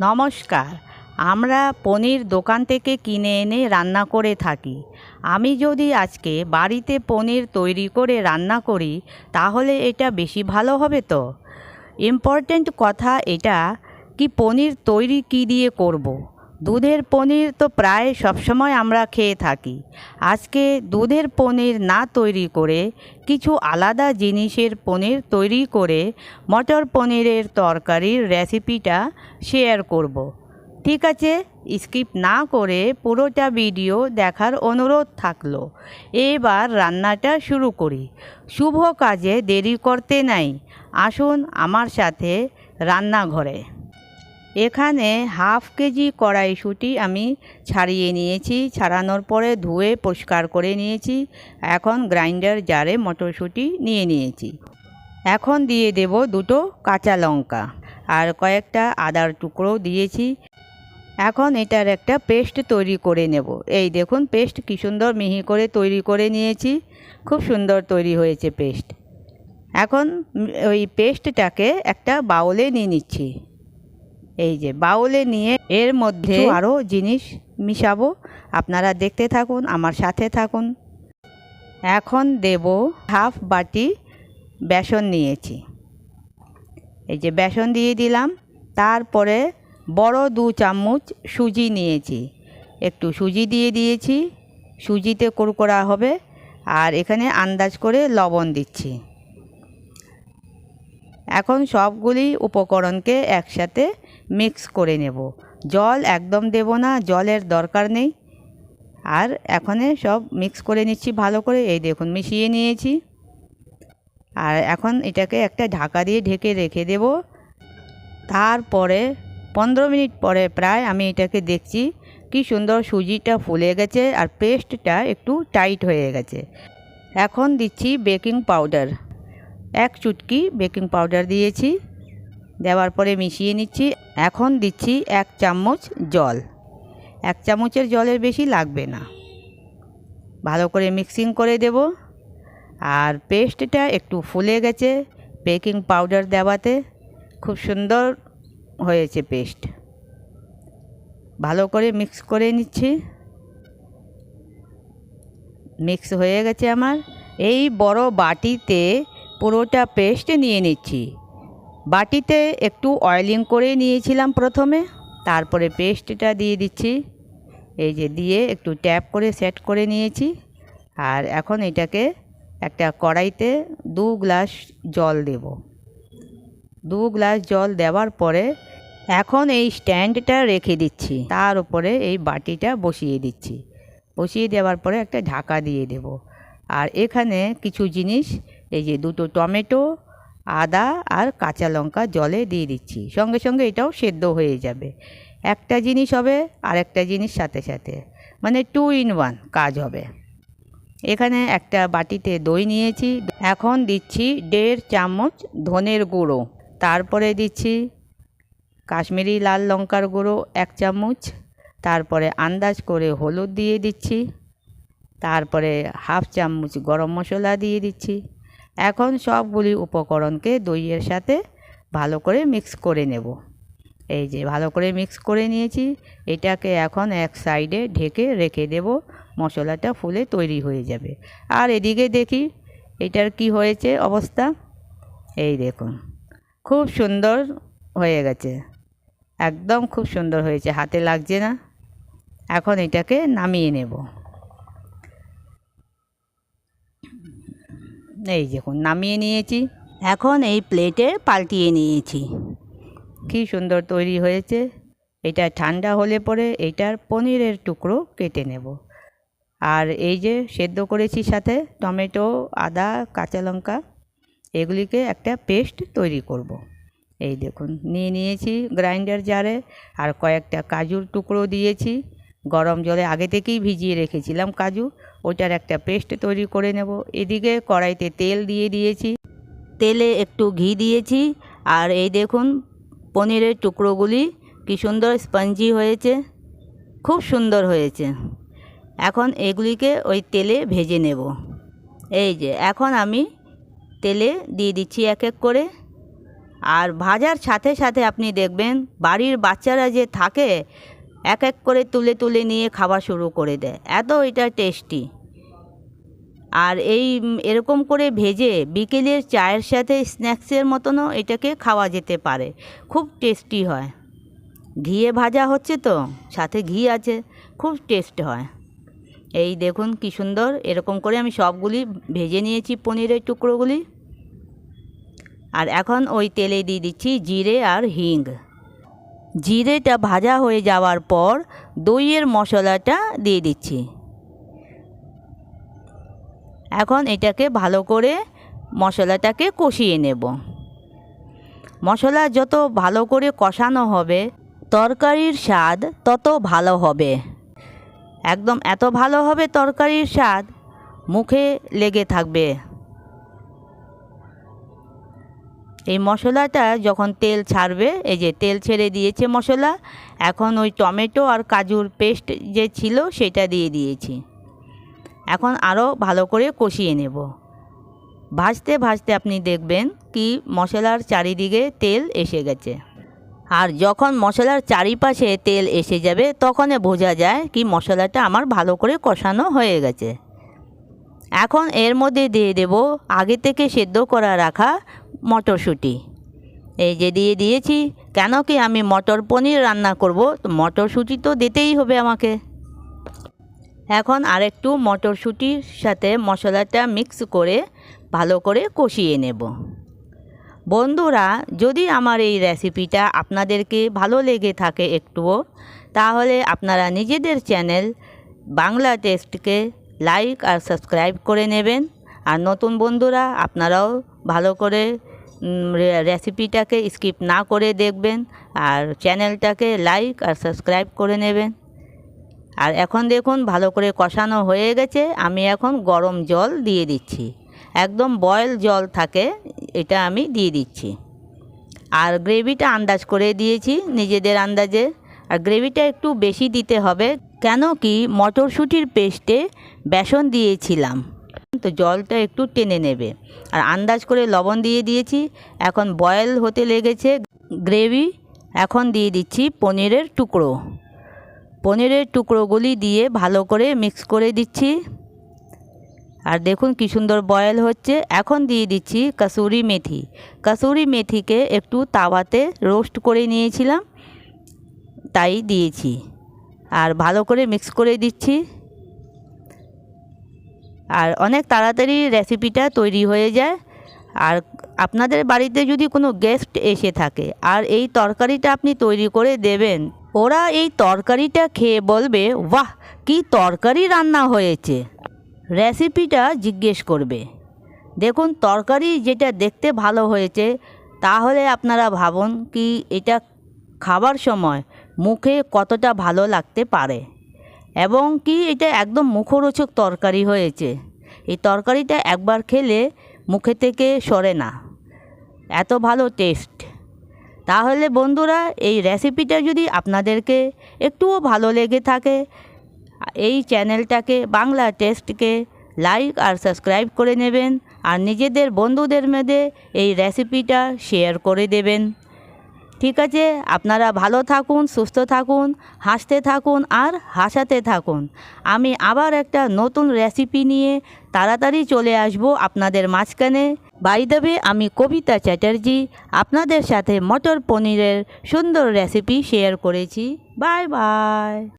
নমস্কার। আমরা পনির দোকান থেকে কিনে এনে রান্না করে থাকি। আমি যদি আজকে বাড়িতে পনির তৈরি করে রান্না করি, তাহলে এটা বেশি ভালো হবে তো? ইম্পর্ট্যান্ট কথা এটা, কি পনির তৈরি কি দিয়ে করব। দুধের পনির তো প্রায় সবসময় আমরা খেয়ে থাকি। আজকে দুধের পনির না তৈরি করে কিছু আলাদা জিনিসের পনির তৈরি করে মটর পনিরের তরকারির রেসিপিটা শেয়ার করব। ঠিক আছে, স্কিপ না করে পুরোটা ভিডিও দেখার অনুরোধ থাকল। এবার রান্নাটা শুরু করি। শুভ কাজে দেরি করতে নাই। আসুন আমার সাথে রান্নাঘরে। এখানে হাফ কেজি কড়াইশুঁটি আমি ছাড়িয়ে নিয়েছি। ছাড়ানোর পরে ধুয়ে পরিষ্কার করে নিয়েছি। এখন গ্রাইন্ডার জারে মটরশুঁটি নিয়ে নিয়েছি। এখন দিয়ে দেব দুটো কাঁচা লঙ্কা আর কয়েকটা আদার টুকরো দিয়েছি। এখন এটার একটা পেস্ট তৈরি করে নেব। এই দেখুন পেস্ট কী সুন্দর মিহি করে তৈরি করে নিয়েছি। খুব সুন্দর তৈরি হয়েছে পেস্ট। এখন ওই পেস্টটাকে একটা বাউলে নিয়ে নিচ্ছি। এই যে বাউলে নিয়ে এর মধ্যে আরও জিনিস মিশাবো। আপনারা দেখতে থাকুন, আমার সাথে থাকুন। এখন দেব হাফ বাটি বেসন নিয়েছি। এই যে বেসন দিয়ে দিলাম। তারপরে বড় দু চামচ সুজি নিয়েছি। একটু সুজি দিয়ে দিয়েছি। সুজিতে কুরকুরা হবে। আর এখানে আন্দাজ করে লবণ দিচ্ছি। এখন সবগুলি উপকরণকে একসাথে মিক্স করে নেব। জল একদম দেব না, জলের দরকার নেই। আর এখানে সব মিক্স করে নিচ্ছি ভালো করে। এই দেখুন, মিশিয়ে নিয়েছি। আর এখন এটাকে একটা ঢাকা দিয়ে ঢেকে রেখে দেব। তারপরে পনেরো মিনিট পরে প্রায় আমি এটাকে দেখছি কি সুন্দর সুজিটা ফুলে গেছে আর পেস্টটা একটু টাইট হয়ে গেছে। এখন দিচ্ছি বেকিং পাউডার। এক চুটকি বেকিং পাউডার দিয়েছি। দেওয়ার পরে মিশিয়ে নিচ্ছি। এখন দিচ্ছি এক চামচ জল। এক চামচের জলের বেশি লাগবে না। ভালো করে মিক্সিং করে দেব। আর পেস্টটা একটু ফুলে গেছে বেকিং পাউডার দেওয়াতে। খুব সুন্দর হয়েছে পেস্ট। ভালো করে মিক্স করে নিচ্ছি। মিক্স হয়ে গেছে আমার। এই বড় বাটিতে পুরোটা পেস্ট নিয়ে নিচ্ছি। বাটিতে একটু অয়েলিং করে নিয়েছিলাম প্রথমে, তারপরে পেস্টটা দিয়ে দিচ্ছি। এই যে দিয়ে একটু ট্যাপ করে সেট করে নিয়েছি। আর এখন এটাকে একটা কড়াইতে দু গ্লাস জল দেব। দু গ্লাস জল দেওয়ার পরে এখন এই স্ট্যান্ডটা রেখে দিচ্ছি। তার উপরে এই বাটিটা বসিয়ে দিচ্ছি। বসিয়ে দেওয়ার পরে একটা ঢাকা দিয়ে দেব। আর এখানে কিছু জিনিস, এই যে দুটো টমেটো আদা আর কাঁচা লঙ্কা জলে দিয়ে দিচ্ছি। সঙ্গে সঙ্গে এটাও সেদ্ধ হয়ে যাবে। একটা জিনিস হবে আর একটা জিনিস সাথে সাথে। মানে টু ইন ওয়ান কাজ হবে। এখানে একটা বাটিতে দই নিয়েছি। এখন দিচ্ছি দেড় চামচ ধনের গুঁড়ো। তারপরে দিচ্ছি কাশ্মীরি লাল লঙ্কার গুঁড়ো এক চামচ। তারপরে আন্দাজ করে হলুদ দিয়ে দিচ্ছি। তারপরে হাফ চামচ গরম মশলা দিয়ে দিচ্ছি। এখন সবগুলি উপকরণকে দইয়ের সাথে ভালো করে মিক্স করে নেব। এই যে ভালো করে মিক্স করে নিয়েছি। এটাকে এখন এক সাইডে ঢেকে রেখে দেব। মশলাটা ফুলে তৈরি হয়ে যাবে। আর এদিকে দেখি এটার কি হয়েছে অবস্থা। এই দেখুন, খুব সুন্দর হয়ে গেছে। একদম খুব সুন্দর হয়েছে, হাতে লাগছে না। এখন এটাকে নামিয়ে নেব। এই দেখুন নামিয়ে নিয়েছি। এখন এই প্লেটে পাল্টিয়ে নিয়েছি। কি সুন্দর তৈরি হয়েছে। এটা ঠান্ডা হলে পরে এটার পনিরের টুকরো কেটে নেব। আর এই যে সেদ্ধ করেছি সাথে টমেটো আদা কাঁচা লঙ্কা এগুলিকে একটা পেস্ট তৈরি করব। এই দেখুন নিয়ে নিয়েছি গ্রাইন্ডার জারে। আর কয়েকটা কাজুর টুকরো দিয়েছি। গরম জলে আগে থেকেই ভিজিয়ে রেখেছিলাম কাজু। ওটার একটা পেস্ট তৈরি করে নেব। এদিকে কড়াইতে তেল দিয়ে দিয়েছি। তেলে একটু ঘি দিয়েছি। আর এই দেখুন, পনিরের টুকরোগুলি কি সুন্দর স্পঞ্জি হয়েছে। খুব সুন্দর হয়েছে। এখন এগুলিকে ওই তেলে ভেজে নেব। এই যে, এখন আমি তেলে দিয়ে দিচ্ছি এক এক করে। আর ভাজার সাথে সাথে আপনি দেখবেন, বাড়ির বাচ্চারা যে থাকে এক এক করে তুলে তুলে নিয়ে খাওয়া শুরু করে দেয়। এত এটা টেস্টি আর এই এরকম করে ভেজে বিকেলের চায়ের সাথে স্ন্যাক্সের মতনও এটাকে খাওয়া যেতে পারে। খুব টেস্টি হয়। ঘিয়ে ভাজা হচ্ছে তো, সাথে ঘি আছে, খুব টেস্ট হয়। এই দেখুন কি সুন্দর, এরকম করে আমি সবগুলি ভেজে নিয়েছি পনিরের টুকরোগুলি। আর এখন ওই তেলে দিয়ে দিচ্ছি জিরে আর হিং। জিরেটা ভাজা হয়ে যাওয়ার পর দইয়ের মশলাটা দিয়ে দিচ্ছি। এখন এটাকে ভালো করে মশলাটাকে কষিয়ে নেব। মশলা যত ভালো করে কষানো হবে, তরকারির স্বাদ তত ভালো হবে। একদম এত ভালো হবে তরকারির স্বাদ, মুখে লেগে থাকবে। এই মশলাটা যখন তেল ছাড়বে, এই যে তেল ছেড়ে দিয়েছে মশলা, এখন ওই টমেটো আর কাজুর পেস্ট যে ছিল সেটা দিয়ে দিয়েছি। এখন আরও ভালো করে কষিয়ে নেব। ভাজতে ভাজতে আপনি দেখবেন কি মশলার চারিদিকে তেল এসে গেছে। আর যখন মশলার চারিপাশে তেল এসে যাবে তখন বোঝা যায় কি মশলাটা আমার ভালো করে কষানো হয়ে গেছে। এখন এর মধ্যে দিয়ে দেব আগে থেকে সেদ্ধ করা রাখা মটরশুঁটি। এই যে দিয়ে দিয়েছি, কেন কি আমি মটর পনির রান্না করব? তো মটরশুঁটি তো দিতেই হবে আমাকে। এখন আরেকটু মটরশুঁটির সাথে মশলাটা মিক্স করে ভালো করে কষিয়ে নেব। বন্ধুরা, যদি আমার এই রেসিপিটা আপনাদেরকে ভালো লেগে থাকে একটুও, তাহলে আপনারা নিজেদের চ্যানেল বাংলা টেস্টকে লাইক আর সাবস্ক্রাইব করে নেবেন। আর নতুন বন্ধুরা, আপনারাও ভালো করে রেসিপিটাকে স্কিপ না করে দেখবেন আর চ্যানেলটাকে লাইক আর সাবস্ক্রাইব করে নেবেন। আর এখন দেখুন ভালো করে কষানো হয়ে গেছে, আমি এখন গরম জল দিয়ে দিচ্ছি। একদম বয়েল জল থাকে, এটা আমি দিয়ে দিচ্ছি। আর গ্রেভিটা আন্দাজ করে দিয়েছি নিজেদের আন্দাজে। আর গ্রেভিটা একটু বেশি দিতে হবে, কেন কি মটরশুঁটির পেস্টে বেসন দিয়েছিলাম। তো জলটা একটু টেনে নেবে। আর আন্দাজ করে লবণ দিয়ে দিয়েছি। এখন বয়েল হতে লেগেছে গ্রেভি এখন দিয়ে দিচ্ছি পনিরের টুকরো। পনিরের টুকরোগুলি দিয়ে ভালো করে মিক্স করে দিচ্ছি। আর দেখুন কি সুন্দর বয়েল হচ্ছে। এখন দিয়ে দিচ্ছি কাসুরি মেথি। কাসুরি মেথিকে একটু তাওয়াতে রোস্ট করে নিয়েছিলাম। তাই দিয়েছি। আর ভালো করে মিক্স করে দিচ্ছি। আর অনেক তাড়াতাড়ি রেসিপিটা তৈরি হয়ে যায়। আর আপনাদের বাড়িতে যদি কোনো গেস্ট এসে থাকে, আর এই তরকারিটা আপনি তৈরি করে দেবেন, ওরা এই তরকারিটা খেয়ে বলবে, বাহ, কি তরকারি রান্না হয়েছে। রেসিপিটা জিজ্ঞেস করবে। দেখুন, তরকারি যেটা দেখতে ভালো হয়েছে, তাহলে আপনারা ভাবুন কি এটা খাবার সময় মুখে কতটা ভালো লাগতে পারে। এবং কি এটা একদম মুখরোচক তরকারি হয়েছে। এই তরকারিটা একবার খেলে মুখে থেকে সরে না। এত ভালো টেস্ট তাহলে বন্ধুরা, এই রেসিপিটা যদি আপনাদেরকে একটুও ভালো লেগে থাকে, এই চ্যানেলটাকে বাংলা টেস্টকে লাইক আর সাবস্ক্রাইব করে নেবেন আর নিজেদের বন্ধুদের মধ্যে এই রেসিপিটা শেয়ার করে দেবেন। ঠিক আছে? আপনারা ভালো থাকুন, সুস্থ থাকুন, হাসতে থাকুন আর হাসাতে থাকুন। আমি আবার একটা নতুন রেসিপি নিয়ে তাড়াতাড়ি চলে আসব আপনাদের মাঝখানে। বাই দেবে আমি কবিতা চ্যাটার্জি আপনাদের সাথে মটর পনিরের সুন্দর রেসিপি শেয়ার করেছি। Bye bye